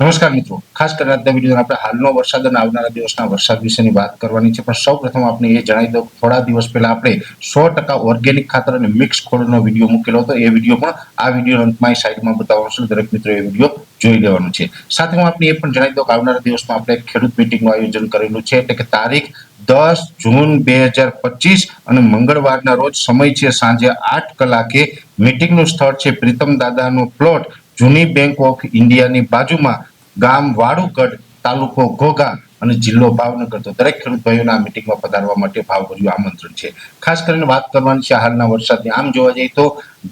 નમસ્કાર મિત્રો. ખાસ કરીને આજના વીડિયો આપણે હાલનો વરસાદ અને આવનારા દિવસના વરસાદ વિશેની વાત કરવાની છે. પણ સૌ પ્રથમ આપણે એ જણાવી દઉં થોડા દિવસ પહેલા આપણે સો ટકા ઓર્ગેનિક ખાતર અને મિક્સ ખોળનો વીડિયો મૂકેલો હતો. એ વીડિયો પણ આ વીડિયો અંતમાં સાઈડમાં બતાવવાનો છે. દરેક મિત્રો એ વીડિયો જોઈ લેવાનું છે. સાથે હું આપણે એ પણ જણાવી દઉં કે આવનારા દિવસમાં આપણે ખેડૂત મિટિંગનું આયોજન કરેલું છે. એટલે કે તારીખ દસ જૂન બે હજાર પચીસ અને મંગળવારના રોજ સમય છે સાંજે આઠ કલાકે મિટિંગનું સ્થળ છે. પ્રીતમ દાદાનો પ્લોટ જૂની બેંક ઓફ ઇન્ડિયાની બાજુમાં ગામ વાડુકડ તાલુકો ઘોઘા અને જિલ્લો ભાવનગર તો દરેક ખેડૂત ભાઈઓના આ મિટિંગમાં પધારવા માટે ભાવભર્યું આમંત્રણ છે. ખાસ કરીને વાત કરવાની છે હાલના વરસાદની. આમ જોવા જઈએ તો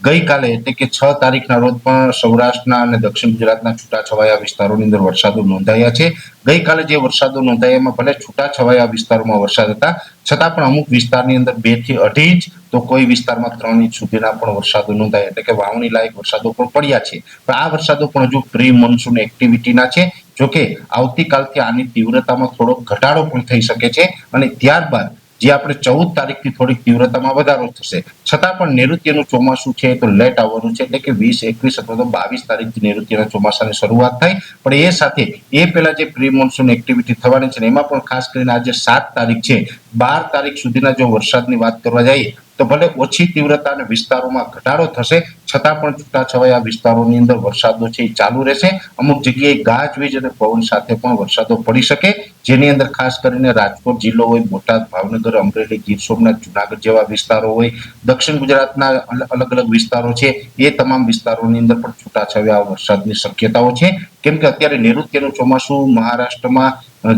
ગઈકાલે એટલે કે છ તારીખના રોજ પણ સૌરાષ્ટ્રના અને દક્ષિણ ગુજરાતના છૂટાછવાયા વિસ્તારોની અંદર વરસાદો નોંધાયા છે. ગઈકાલે જે વરસાદો નોંધાયા એમાં ભલે છૂટાછવાયા વિસ્તારોમાં વરસાદ હતા, છતાં પણ અમુક વિસ્તારની અંદર બેથી અઢી ઇંચ તો કોઈ વિસ્તારમાં ત્રણ ઇંચ સુધીના પણ વરસાદો નોંધાયા. એટલે કે વાવણી લાયક વરસાદો પણ પડ્યા છે. પણ આ વરસાદો પણ હજુ પ્રી મોન્સૂન એક્ટિવિટીના છે. જોકે આવતીકાલથી આની તીવ્રતામાં થોડો ઘટાડો પણ થઈ શકે છે અને ત્યારબાદ જે આપણે ચૌદ તારીખથી થોડીક તીવ્રતામાં વધારો થશે, છતાં પણ નૈઋત્યનું ચોમાસું છે તો લેટ આવવાનું છે, એટલે કે વીસ, એકવીસ અથવા તો બાવીસ તારીખથી નૈઋત્યના ચોમાસાની શરૂઆત થાય પણ એ સાથે એ પહેલા જે પ્રી મોન્સૂન એક્ટિવિટી થવાની છે એમાં પણ ખાસ કરીને આજે સાત તારીખ છે. બાર તારીખ સુધીના જો વરસાદની વાત કરવા જઈએ તો ભલે ઓછી તીવ્રતા અને વિસ્તારોમાં ઘટાડો થશે, છતાં પણ છૂટાછવાયા વિસ્તારોની અંદર વરસાદો છે એ ચાલુ રહેશે. અમુક જગ્યાએ ગાજવીજ અને પવન સાથે પણ વરસાદો પડી શકે. જેની અંદર ખાસ કરીને રાજકોટ જિલ્લો હોય, બોટાદ, ભાવનગર, અમરેલી, ગીર સોમનાથ, જુનાગઢ જેવા વિસ્તારો હોય, દક્ષિણ ગુજરાતના અલગ અલગ વિસ્તારો છે, એ તમામ વિસ્તારોની અંદર પણ છૂટાછવાયા વરસાદની શક્યતાઓ છે. કેમ કે અત્યારે નૈઋત્યનું ચોમાસું મહારાષ્ટ્રમાં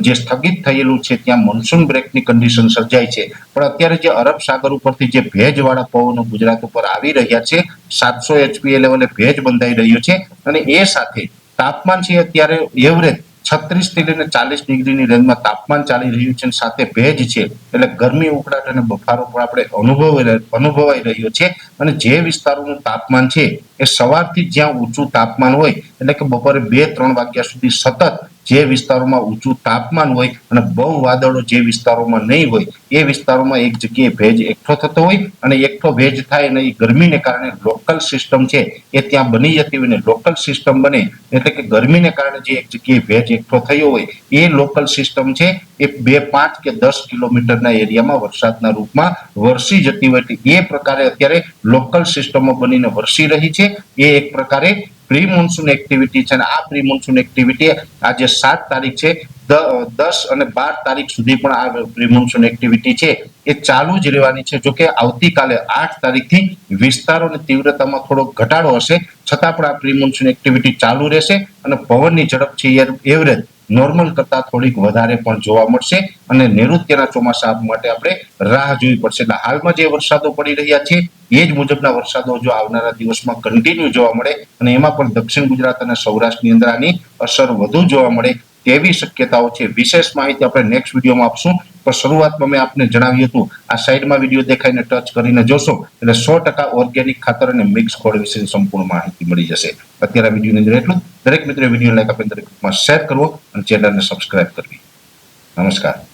જે સ્થગિત થયેલું છે, ત્યાં મોન્સૂન બ્રેકની કન્ડિશન સર્જાય છે. પણ અત્યારે જે અરબ સાગર ઉપરથી જે ભેજવાળા પવનો ગુજરાત ઉપર આવી રહ્યા છે, સાતસો એચપીએ લેવલે ભેજ બંધાઈ રહ્યો છે અને એ સાથે તાપમાન છે અત્યારે એવરેજ છત્રીસથી લઈને ચાલીસ ડિગ્રીની રેન્જમાં તાપમાન ચાલી રહ્યું છે સાથે ભેજ છે. એટલે ગરમી, ઉકળાટ અને બફારો પણ આપણે અનુભવ અનુભવાઈ રહ્યો છે અને જે વિસ્તારોનું તાપમાન છે એ સવારથી જ્યાં ઊંચું તાપમાન હોય, એટલે કે બપોરે બે, ત્રણ વાગ્યા સુધી સતત જે વિસ્તારોમાં ઊંચું તાપમાન હોય અને બહુ વાદળો જે વિસ્તારોમાં નહીં હોય, એ વિસ્તારોમાં એક જગ્યાએ ભેજ એકઠો થતો હોય અને એકઠો ભેજ થાય અને એ ગરમીને કારણે લોકલ સિસ્ટમ છે એ ત્યાં બની જતી હોય ને લોકલ સિસ્ટમ બને એટલે કે ગરમીને કારણે જે એક જગ્યાએ ભેજ એકઠો થયો હોય, એ લોકલ સિસ્ટમ છે એ બે પાંચ કે દસ કિલોમીટરના એરિયામાં વરસાદના રૂપમાં વરસી જતી હોય. એ પ્રકારે અત્યારે લોકલ સિસ્ટમો બનીને વરસી રહી છે. એ એક પ્રકારે પ્રી મોન્સૂન એક્ટિવિટી છે અને આ પ્રી મોન્સૂન એક્ટિવિટી આજે સાત તારીખ છે દસ અને બાર તારીખ સુધી પણ આ પ્રી મોન્સૂન એક્ટિવિટી છે એ ચાલુ જ રહેવાની છે. જોકે આવતીકાલે આઠ તારીખથી વિસ્તારો અને તીવ્રતામાં થોડો ઘટાડો હશે. છતાં પણ આ પ્રી મોન્સૂન એક્ટિવિટી ચાલુ રહેશે અને પવનની ઝડપ છે એવરેજ નોર્મલ કરતા થોડીક વધારે પણ જોવા મળશે અને નૈઋત્યના ચોમાસા માટે આપણે રાહ જોવી પડશે. એટલે હાલમાં જે વરસાદો પડી રહ્યા છે, એ જ મુજબના વરસાદો જો આવનારા દિવસમાં કન્ટિન્યુ જોવા મળે અને એમાં પણ દક્ષિણ ગુજરાત અને સૌરાષ્ટ્રની અંદર આની અસર વધુ જોવા મળે તેવી શક્યતાઓ છે. વિશેષ માહિતી આપણે નેક્સ્ટ વિડીયોમાં આપશું. પણ શરૂઆતમાં મેં આપને જણાવ્યું હતું, આ સાઈડમાં વીડિયો દેખાઈને ટચ કરીને જોશો, એટલે સો ટકા ઓર્ગેનિક ખાતર અને મિક્સ ખોળ વિશે સંપૂર્ણ માહિતી મળી જશે. અત્યારે વિડીયોની અંદર એટલું દરેક મિત્રો વીડિયો લાઈક આપણે દરેક શેર કરવો અને ચેનલને સબસ્ક્રાઇબ કરવી. નમસ્કાર.